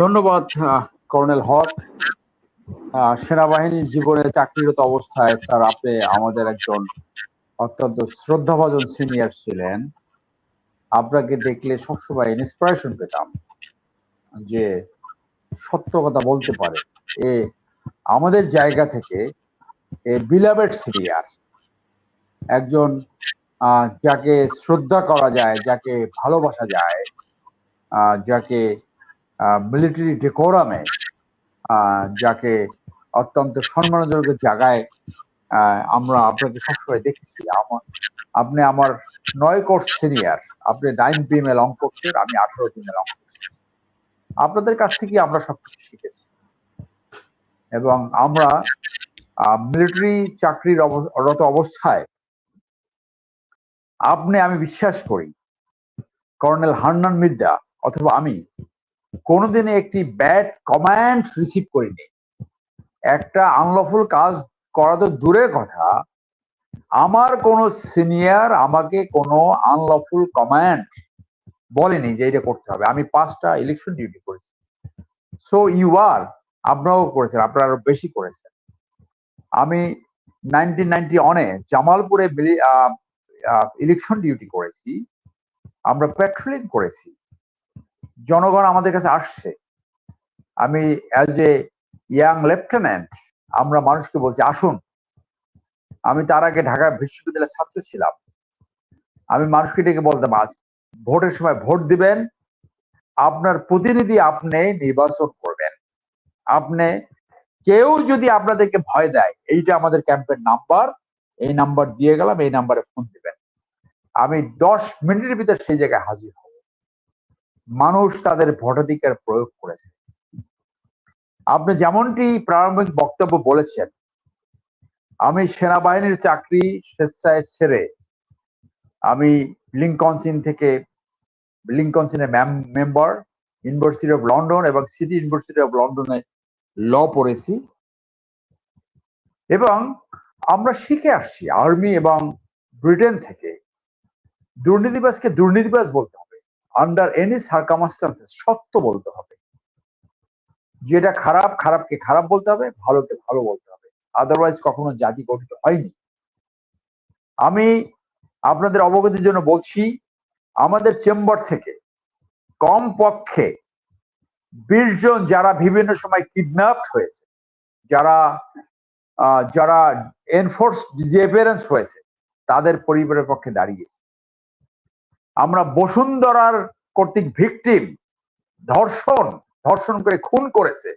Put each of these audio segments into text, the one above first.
ধন্যবাদ কর্নেল হক। সেনাবাহিনীর জীবনে চাকরিরত অবস্থায় স্যার আপনি আমাদের একজন অত্যন্ত শ্রদ্ধাভাজন সিনিয়র ছিলেন। আপনাকে দেখলে সবসময় ইন্সপিরেশন পেতাম যে সত্য কথা বলতে পারে। এ আমাদের জায়গা থেকে এ বিলাবেড সিনিয়র একজন যাকে শ্রদ্ধা করা যায়, যাকে ভালোবাসা যায় যাকে মিলিটারি ডেকোরামে যাকে অত্যন্ত সম্মানজনক জায়গায় আমরা আপনাকে সবসময় দেখেছি। আমার আপনি আমার নয় কোর্স সিনিয়র আপনি নাইন পিএমএ লং করছেন, আমি আঠারো পিএমএ লং করছি। আপনাদের কাছ থেকে আমরা সবকিছু শিখেছি। এবং আমরা মিলিটারি চাকরির রত অবস্থায়, আপনি, আমি বিশ্বাস করি, কর্নেল হান্নান মির্জা অথবা আমি কোনোদিনই একটি ব্যাড কমান্ড রিসিভ করিনি। একটা আনলফুল কাজ করা তো দূরের কথা। আমার কোনো সিনিয়র আমাকে কোনো আনলফুল কমান্ড বলেনি যে এটা করতে হবে। আমি পাঁচটা ইলেকশন ডিউটি করেছি। সো ইউ আর আপনারাও করেছেন, আপনারা আরও বেশি করেছেন। আমি নাইনটিন নাইনটি অনে জামালপুরে ইলেকশন ডিউটি করেছি। আমরা পেট্রোলিং করেছি। জনগণ আমাদের কাছে আসছে। আমি অ্যাজ এ ইয়াং লেফটেন্যান্ট আমরা মানুষকে বলছি, আসুন। আমি তার আগে ঢাকা বিশ্ববিদ্যালয়ের ছাত্র ছিলাম। আমি মানুষকে ডেকে বলতাম, আজ ভোটের সময় ভোট দিবেন। আপনার প্রতিনিধি আপনি নির্বাচন করবেন। আপনি, কেউ যদি আপনাদেরকে ভয় দেয়, এইটা আমাদের ক্যাম্পের নাম্বার, এই নাম্বার দিয়ে গেলাম, এই নাম্বারে ফোন দিবেন। আমি দশ মিনিটের ভিতরে সেই জায়গায় হাজির হব মানুষ তাদের ভোটাধিকার প্রয়োগ করেছে। আপনি যেমনটি প্রারম্ভিক বক্তব্য বলেছেন, আমি সেনাবাহিনীর চাকরি স্বেচ্ছায় ছেড়ে আমি লিঙ্কনসিন থেকে লিঙ্কনসিনের মেম্বার, ইউনিভার্সিটি অফ লন্ডন এবং সিটি ইউনিভার্সিটি অফ লন্ডনে ল পড়েছি এবং আমরা শিখে আসছি আর্মি এবং ব্রিটেন থেকে। দুর্নীতিবাজকে দুর্নীতিবাজ বলতে আন্ডার এনি সার্কামাস্টান্সেস সত্য বলতে হবে। যেটা খারাপ, খারাপকে খারাপ বলতে হবে, ভালোকে ভালো বলতে হবে। আদারওয়াইজ কখনো জাতি গঠিত হয়নি। আমি আপনাদের অবগতির জন্য বলছি, আমাদের চেম্বার থেকে কম পক্ষে বিশ জন যারা বিভিন্ন সময় কিডন্যাপড হয়েছে, যারা যারা এনফোর্স ডিজেপারেন্স হয়েছে, তাদের পরিবারের পক্ষে দাঁড়িয়েছে। আমরা বসুন্ধরার কর্তৃক ভিকটিম ধর্ষণ ধর্ষণ করে খুন করেছে,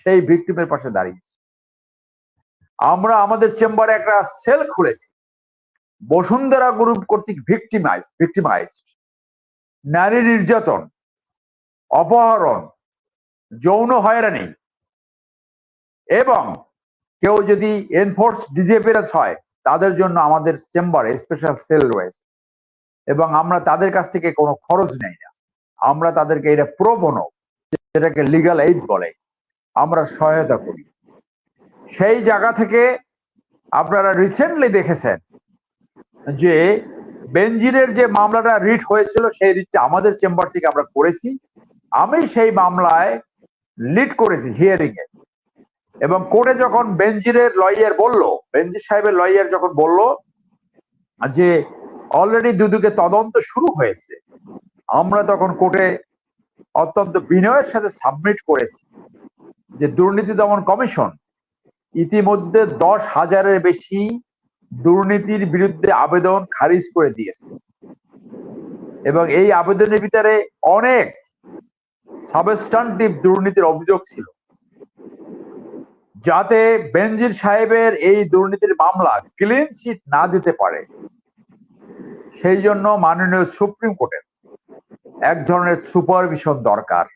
সেই ভিকটিমের পাশে দাঁড়িয়েছি। আমরা আমাদের চেম্বারে একটা সেল খুলেছি। বসুন্ধরা গ্রুপ কর্তৃক ভিকটিমাইজ ভিকটিমাইজড। নারী নির্যাতন, অপহরণ, যৌন হয়রানি এবং কেউ যদি এনফোর্স ডিজেপারেন্স হয়, তাদের জন্য আমাদের চেম্বারে স্পেশাল সেল রয়েছে। এবং আমরা তাদের কাছ থেকে কোনো খরচ নেই না। আমরা তাদেরকে এটা প্রবনো যেটাকে লিগাল এইড বলে, আমরা সহায়তা করি। সেই জায়গা থেকে আপনারা রিসেন্টলি দেখেছেন যে বেনজিরের যে মামলাটা রিট হয়েছিল, সেই রিটটা আমাদের চেম্বার থেকে আমরা করেছি। আমি সেই মামলায় লিড করেছি হিয়ারিং এ। এবং কোর্টে যখন বেনজিরের লয়ার বলল, বেনজির সাহেবের লয়ার যখন বলল যে অলরেডি দুদুকে তদন্ত শুরু হয়েছে। আমরা তখন কোর্টে অত্যন্ত বিনয়ের সাথে সাবমিট করেছি যে দুর্নীতি দমন কমিশন ইতিমধ্যে দশ হাজারের বেশি দুর্নীতির বিরুদ্ধে আবেদন খারিজ করে দিয়েছে। এবং এই আবেদনের ভিতরে অনেক সাবস্টান্টিভ দুর্নীতির অভিযোগ ছিল। যাতে বেনজির সাহেবের এই দুর্নীতির মামলা ক্লিন চিট না দিতে পারে। সেই জন্য মাননীয় সুপ্রিম কোর্টের এক ধরনের সুপারভিশন দরকার।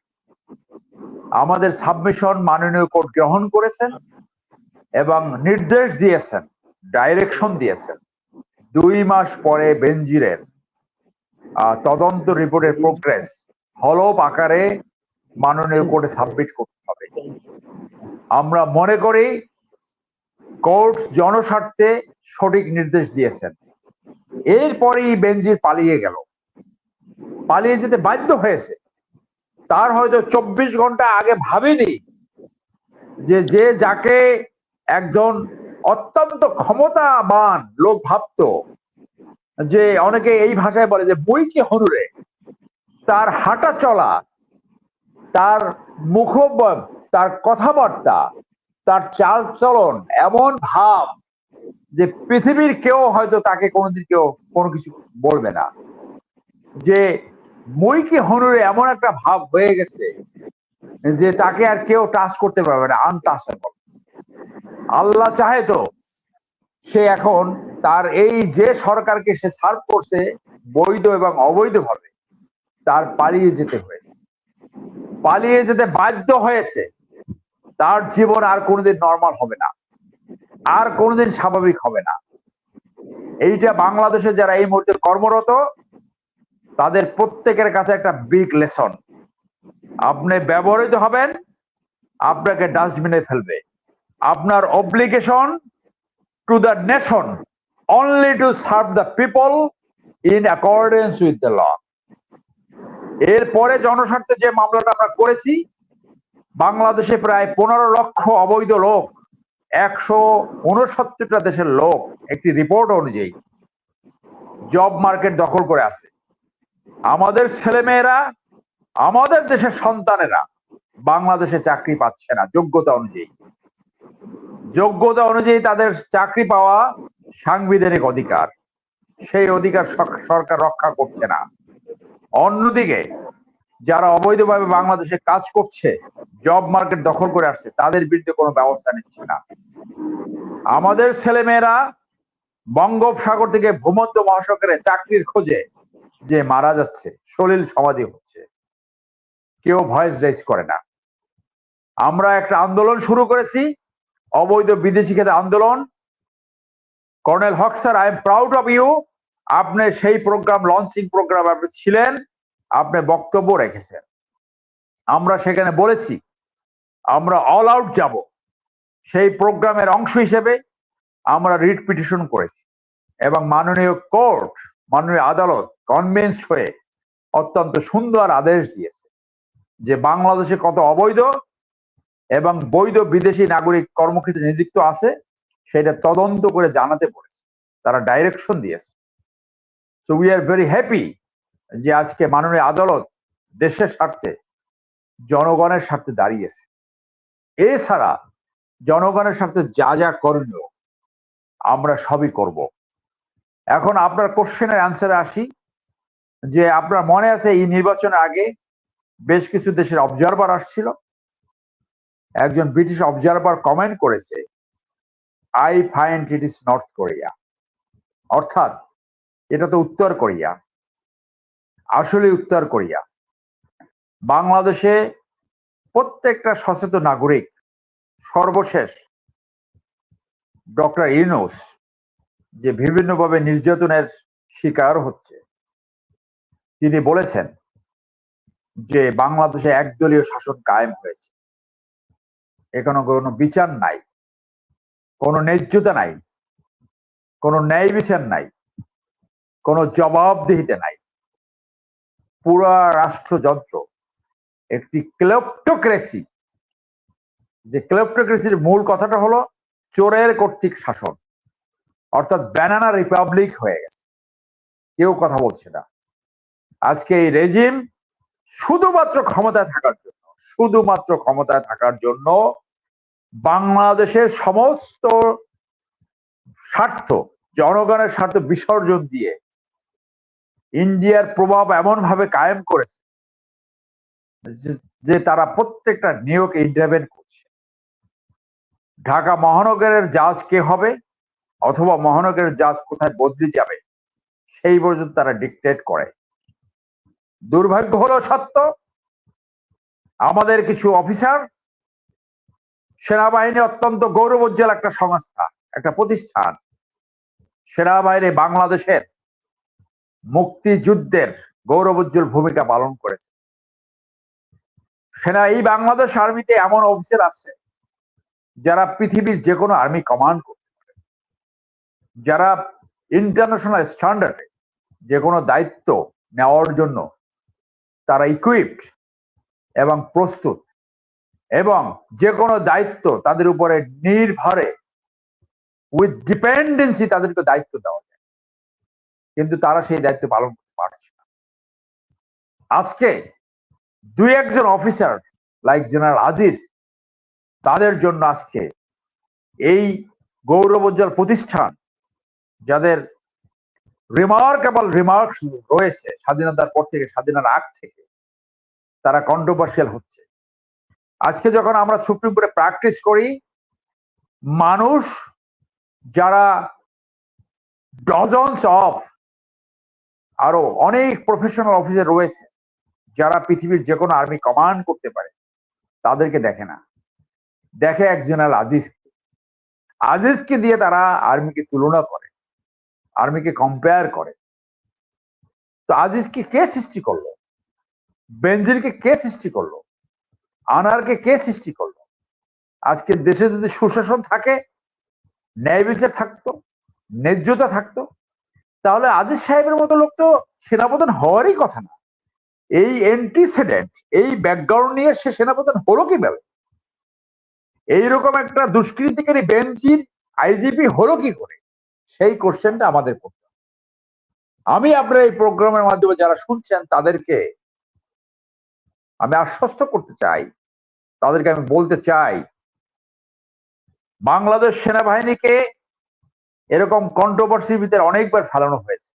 আমাদের সাবমিশন মাননীয় কোর্ট গ্রহণ করেছেন এবং নির্দেশ দিয়েছেন ডাইরেকশন দিয়েছেন। দুই মাস পরে বেনজিরের আহ, তদন্ত রিপোর্টের প্রোগ্রেস হলপ আকারে মাননীয় কোর্টে সাবমিট করতে হবে। আমরা মনে করি কোর্ট জনস্বার্থে সঠিক নির্দেশ দিয়েছেন। এরপরেই বেনজির পালিয়ে গেল। পালিয়ে যেতে বাধ্য হয়েছে। তার হয়তো চব্বিশ ঘণ্টা আগে ভাবেনি যে যে যাকে একজন অত্যন্ত ক্ষমতাবান লোক ভাবতো, যে অনেকে এই ভাষায় বলে যে বই কি হনুরে? তার হাঁটা চলা, তার মুখ তার কথাবার্তা, তার চাল চলন এমন ভাব যে পৃথিবীর কেউ হয়তো তাকে কোনোদিন কেউ কোনো কিছু বলবে না। যে মই কি হনুরে এমন একটা ভাব হয়ে গেছে যে তাকে আর কেউ টাচ করতে পারবে না আনটাচেবল আল্লাহ চাহে তো সে এখন তার এই যে সরকারকে সে সার্ভ করছে বৈধ এবং অবৈধভাবে, তার পালিয়ে যেতে হয়েছে। পালিয়ে যেতে বাধ্য হয়েছে, তার জীবন আর কোনোদিন নর্মাল হবে না। আর কোনোদিন স্বাভাবিক হবে না। এইটা বাংলাদেশে যারা এই মুহূর্তে কর্মরত, তাদের প্রত্যেকের কাছে একটা বিগ লেসন আপনি ব্যবহৃত হবেন, আপনাকে ডাস্টবিনে ফেলবে। আপনার obligation to the nation only to serve the people in accordance with the law এরপরে জনস্বার্থে যে মামলাটা আমরা করেছি, বাংলাদেশে প্রায় পনেরো লক্ষ অবৈধ লোক একশো উনসত্তরটা দেশের লোক একটি রিপোর্ট অনুযায়ী জব মার্কেট দখল করে আছে। আমাদের ছেলেমেয়েরা, আমাদের দেশের সন্তানেরা বাংলাদেশে চাকরি পাচ্ছে না যোগ্যতা অনুযায়ী। যোগ্যতা অনুযায়ী তাদের চাকরি পাওয়া সাংবিধানিক অধিকার। সেই অধিকার সরকার রক্ষা করছে না। অন্যদিকে, যারা অবৈধভাবে বাংলাদেশে কাজ করছে জব মার্কেট দখল করে আসছে, তাদের বিরুদ্ধে কোনো ব্যবস্থা নিচ্ছে না। আমাদের ছেলেমেয়েরা বঙ্গোপসাগর থেকে ভূমধ্য মহাসাগরে চাকরির খোঁজে যে মারা যাচ্ছে, সলিল সমাধি হচ্ছে। কেউ ভয়েস রেজ করে না। আমরা একটা আন্দোলন শুরু করেছি, অবৈধ বিদেশি খেতে আন্দোলন। Colonel Haque sir I am proud of you. আপনি সেই প্রোগ্রাম, লঞ্চিং প্রোগ্রাম আপনি ছিলেন, আপনি বক্তব্য রেখেছেন। আমরা সেখানে বলেছি, আমরা অল আউট যাব। সেই প্রোগ্রামের অংশ হিসেবে আমরা রিট পিটিশন করেছি এবং মাননীয় কোর্ট, মাননীয় আদালত কনভিন্সড হয়ে অত্যন্ত সুন্দর আদেশ দিয়েছে যে বাংলাদেশে কত অবৈধ এবং বৈধ বিদেশি নাগরিক কর্মক্ষেত্রে নিযুক্ত আছে, সেটা তদন্ত করে জানাতে পড়েছে তারা ডাইরেকশন দিয়েছে। So we are very happy যে আজকে মাননীয় আদালত দেশের স্বার্থে, জনগণের স্বার্থে দাঁড়িয়েছে। এছাড়া জনগণের স্বার্থে যা যা করণীয় আমরা সবই করব। এখন আপনার কোশ্চেনের অ্যান্সারে আসি, যে আপনার মনে আছে এই নির্বাচনের আগে বেশ কিছু দেশের অবজারভার আসছিল। একজন ব্রিটিশ অবজারভার কমেন্ট করেছে I find it is North Korea অর্থাৎ, এটা তো উত্তর কোরিয়া। আসলে উত্তর কোরিয়া। বাংলাদেশে প্রত্যেকটা সচেতন নাগরিক সর্বশেষ ডক্টর ইনোস যে বিভিন্নভাবে নির্যাতনের শিকার হচ্ছে, তিনি বলেছেন যে বাংলাদেশে একদলীয় শাসন কায়েম হয়েছে। এখানে কোনো বিচার নাই, কোনো ন্যায্যতা নাই, কোনো ন্যায় বিচার নাই, কোনো জবাবদিহিতে নাই। পুরা রাষ্ট্রযন্ত্র, একটি ক্লেপ্টোক্রেসি যে ক্লেপ্টোক্রেসির মূল কথাটা হলো, চোরের কর্তৃক শাসন। অর্থাৎ ব্যানানা রিপাবলিক হয়ে গেছে। কেউ কথা বলছে না। আজকে এই রেজিম শুধুমাত্র ক্ষমতায় থাকার জন্য, শুধুমাত্র ক্ষমতায় থাকার জন্য বাংলাদেশের সমস্ত স্বার্থ, জনগণের স্বার্থ বিসর্জন দিয়ে ইন্ডিয়ার প্রভাব এমন ভাবে কায়েম করেছে যে তারা প্রত্যেকটা নিয়োগ ইন্টারভেন করছে। ঢাকা মহানগরের জাজ কে হবে? অথবা মহানগরের জাজ কোথায় বদলি যাবে? সেই পর্যন্ত তারা ডিকটেট করে। দুর্ভাগ্য হলো সত্য, আমাদের কিছু অফিসার সেনাবাহিনী অত্যন্ত গৌরবোজ্জ্বল একটা সংস্থা, একটা প্রতিষ্ঠান। সেনাবাহিনী বাংলাদেশের মুক্তিযুদ্ধের গৌরবোজ্জ্বল ভূমিকা পালন করেছে। সেনা, এই বাংলাদেশ আর্মিতে এমন অফিসার আছে যারা পৃথিবীর যে কোনো আর্মি কমান্ড করতে পারে, যারা ইন্টারন্যাশনাল স্ট্যান্ডার্ডে যে কোনো দায়িত্ব নেওয়ার জন্য তারা ইকুইপড এবং প্রস্তুত এবং যে কোনো দায়িত্ব তাদের উপরে নির্ভরে উইথ ডিপেন্ডেন্সি তাদেরকে দায়িত্ব দেওয়া যায়। কিন্তু তারা সেই দায়িত্ব পালন করতে পারছে না। আজকে দুই একজন অফিসার লাইক জেনারেল আজিজ তাদের জন্য আজকে এই গৌরবোজ্জ্বল প্রতিষ্ঠান, যাদের রিমার্কেবল রিমার্ক রয়েছে স্বাধীনতার পর থেকে, স্বাধীনতার আগ থেকে, তারা কন্ট্রোভার্সিয়াল হচ্ছে। আজকে যখন আমরা সুপ্রিম কোর্টে প্র্যাকটিস করি, মানুষ যারা ডজনস অফ আরও অনেক প্রফেশনাল অফিসার রয়েছে, যারা পৃথিবীর যে কোনো আর্মি কমান্ড করতে পারে, তাদেরকে দেখে না। দেখে এক জেনারেল আজিজকে। আজিজকে দিয়ে তারা আর্মিকে তুলনা করে, আর্মিকে কম্পেয়ার করে। তো আজিজকে কে সৃষ্টি করল? বেনজিরকে কে সৃষ্টি করল? আনারকে কে সৃষ্টি করল? আজকে দেশে যদি সুশাসন থাকে, ন্যায় বিচার থাকতো, ন্যায্যতা থাকতো, তাহলে আজিজ সাহেবের মতো লোক তো সেনাপ্রধান হওয়ারই কথা না। এই এন্টিসিডেন্ট এই ব্যাকগ্রাউন্ড নিয়ে সে সেনাপ্রধান হলো কি কীভাবে? এইরকম একটা দুষ্কৃতিকারী বেঞ্চির আইজিপি হলো কি করে? সেই কোশ্চেনটা আমাদের করতে আমি আপনার এই প্রোগ্রামের মাধ্যমে যারা শুনছেন তাদেরকে আমি আশ্বস্ত করতে চাই, তাদেরকে আমি বলতে চাই, বাংলাদেশ সেনাবাহিনীকে এরকম কন্ট্রোভার্সির ভিতরে অনেকবার ফেলানো হয়েছে।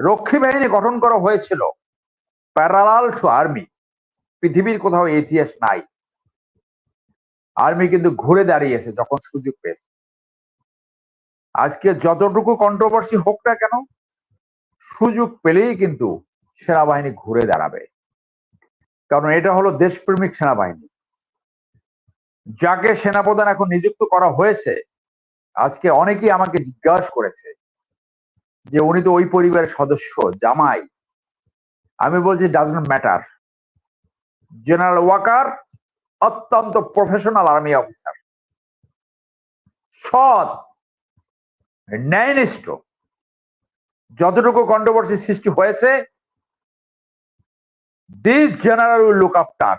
রক্ষী বাহিনী গঠন করা হয়েছিল প্যারালাল টু আর্মি পৃথিবীর কোথাও ইতিহাস নাই। আর্মি কিন্তু ঘুরে দাঁড়িয়েছে যখন সুযোগ পেয়েছে। আজকে যতটুকু কন্ট্রোভার্সি হোক না কেন, সুযোগ পেলেই কিন্তু সেনাবাহিনী ঘুরে দাঁড়াবে। কারণ এটা হলো দেশপ্রেমিক সেনাবাহিনী। যাকে সেনাপ্রধান এখন নিযুক্ত করা হয়েছে, আজকে অনেকেই আমাকে জিজ্ঞাসা করেছে যে উনি তো ওই পরিবারের সদস্য, জামাই। আমি বলছি ডাজন্ট ম্যাটার জেনারেল ওয়াকার অত্যন্ত প্রফেশনাল আর্মি অফিসার সৎ ন্যায়নিষ্ঠ যতটুকু কন্ট্রোভার্সি সৃষ্টি হয়েছে this general will look after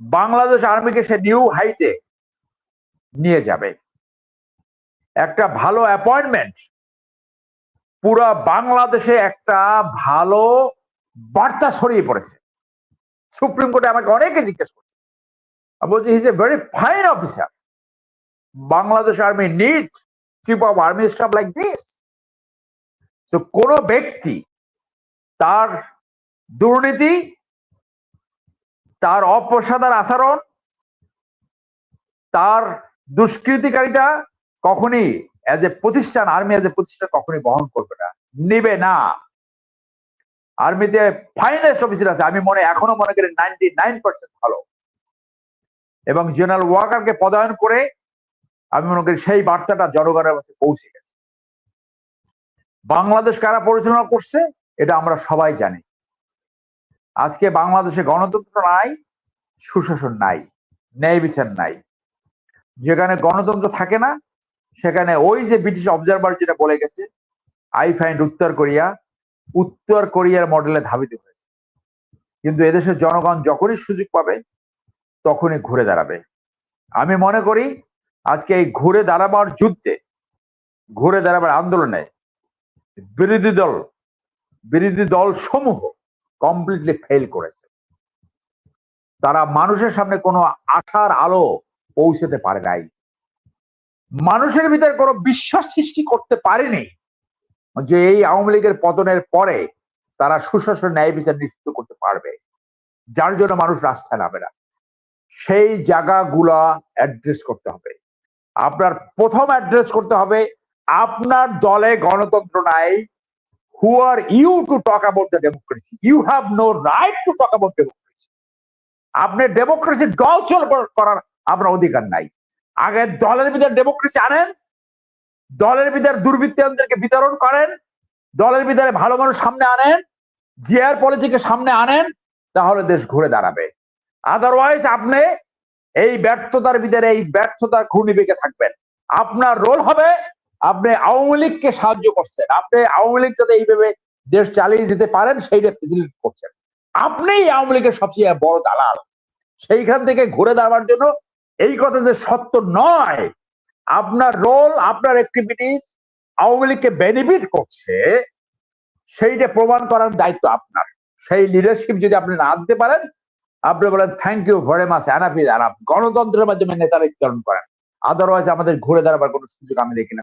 Bangladesh আর্মিকে সে নিউ হাইটে নিয়ে যাবে। একটা ভালো অ্যাপয়েন্টমেন্ট পুরো বাংলাদেশে একটা ভালো বার্তা ছড়িয়ে পড়েছে। সুপ্রিম কোর্টে আমাকে অনেকে জিজ্ঞেস করছে। বলছি he's a very fine officer Bangladesh army need chief of army staff like this তো কোনো ব্যক্তি তার দুর্নীতি, তার অপেশাদার আচরণ, তার দুষ্কৃতিকারিতা কখনই অ্যাজ এ প্রতিষ্ঠান আর্মি অ্যাজ এ প্রতিষ্ঠান কখনই বহন করবে না, নিবে না। আর্মিতে ফাইনেস্ট অফিসার আছে। আমি মনে, এখনও মনে করি নাইনটি নাইন পার্সেন্ট ভালো। এবং জেনারেল ওয়াকারকে পদায়ন করে, আমি মনে করি সেই বার্তাটা জনগণের কাছে পৌঁছে গেছে। বাংলাদেশ কারা পরিচালনা করছে, এটা আমরা সবাই জানি। আজকে বাংলাদেশে গণতন্ত্র নাই, সুশাসন নাই, ন্যায় বিচার নাই। যেখানে গণতন্ত্র থাকে না, সেখানে ওই যে ব্রিটিশ অবজারভার যেটা বলে গেছে আই ফাইন্ড উত্তর কোরিয়া উত্তর কোরিয়ার মডেলে ধাবিত হয়েছে। কিন্তু এদেশের জনগণ যখনই সুযোগ পাবে, তখনই ঘুরে দাঁড়াবে। আমি মনে করি, আজকে এই ঘুরে দাঁড়াবার যুদ্ধে, ঘুরে দাঁড়াবার আন্দোলনে বিরোধী দল বিরোধী দল সমূহ কমপ্লিটলি ফেল করেছে। তারা মানুষের সামনে কোনো আশার আলো পৌঁছতে পারে নাই। মানুষের ভিতরে কোনো বিশ্বাস সৃষ্টি করতে পারেনি। যে এই আওয়ামী লীগের পতনের পরে তারা সুশাসন ন্যায় বিচার নিশ্চিত করতে পারবে, যার জন্য মানুষ রাস্তায় নামে না। সেই জায়গাগুলা অ্যাড্রেস করতে হবে। আপনার প্রথম অ্যাড্রেস করতে হবে, আপনার দলে গণতন্ত্র নাই who are you to talk about the democracy you have no right to talk about democracy আপনি ডেমোক্রেসি দল চল করার আপনার অধিকার নাই। আগে দলের ভিতরে ডেমোক্রেসি আনেন দলের ভিতরে দুর্বৃত্তদেরকে বিতরণ করেন, দলের ভিতরে ভালো মানুষ সামনে আনেন, জিয়ার পলিটিকে সামনে আনেন, তাহলে দেশ ঘুরে দাঁড়াবে। আদারওয়াইজ আপনি এই ব্যর্থতার ভিতরে, এই ব্যর্থতার ঘূর্ণি বেঁকে থাকবেন। আপনার রোল হবে আপনি আওয়ামী লীগকে সাহায্য করছেন। আপনি আওয়ামী লীগ যাতে এইভাবে দেশ চালিয়ে যেতে পারেন সেইটা ফেসিলিটি করছেন। আপনিই আওয়ামী লীগের সবচেয়ে বড় দালাল। সেইখান থেকে ঘুরে দাঁড়াবার জন্য এই কথা যে সত্য নয় আপনার রোল আপনার অ্যাক্টিভিটিস আওয়ামী লীগকে বেনিফিট করছে, সেইটা প্রমাণ করার দায়িত্ব আপনার। সেই লিডারশিপ যদি আপনি না দিতে পারেন, আপনি বলেন থ্যাংক ইউ ভেরি মাচ আনাফিজ আনাফ। গণতন্ত্রের মাধ্যমে নেতারা করেন। আদারওয়াইজ আমাদের ঘুরে দাঁড়াবার কোনো সুযোগ আমি দেখি না।